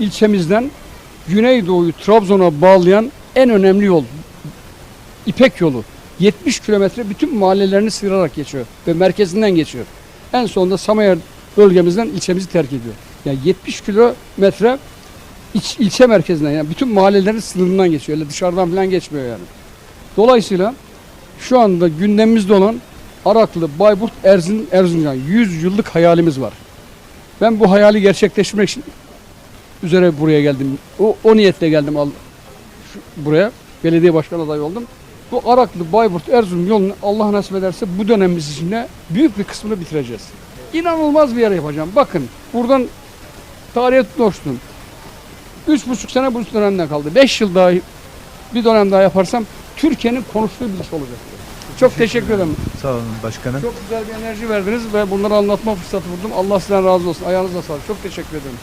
ilçemizden Güneydoğu'yu Trabzon'a bağlayan en önemli yol. İpek yolu. 70 kilometre bütün mahallelerini sıyırarak geçiyor ve merkezinden geçiyor. En sonunda Samayer bölgemizden ilçemizi terk ediyor. Yani 70 kilometre iç, ilçe merkezinden yani bütün mahallelerin sınırından geçiyor. Öyle dışarıdan falan geçmiyor yani. Dolayısıyla şu anda gündemimizde olan Araklı, Bayburt, Erzin, Erzincan 100 yıllık hayalimiz var. Ben bu hayali gerçekleştirmek için üzere buraya geldim. O, o niyetle geldim al, şu- buraya. Belediye başkan adayı oldum. Bu Araklı, Bayburt, Erzurum yolunu Allah nasip ederse bu dönemimiz içinde büyük bir kısmını bitireceğiz. İnanılmaz bir yer yapacağım. Bakın buradan tarihe tutmuştum. Üç buçuk sene bu dönemden kaldı. Beş yıl daha bir dönem daha yaparsam Türkiye'nin konuştuğu bir iş olacak. Çok teşekkür ederim. Sağ olun başkanım. Çok güzel bir enerji verdiniz ve bunları anlatma fırsatı buldum. Allah sizden razı olsun. Ayağınıza sağlık. Çok teşekkür ederim.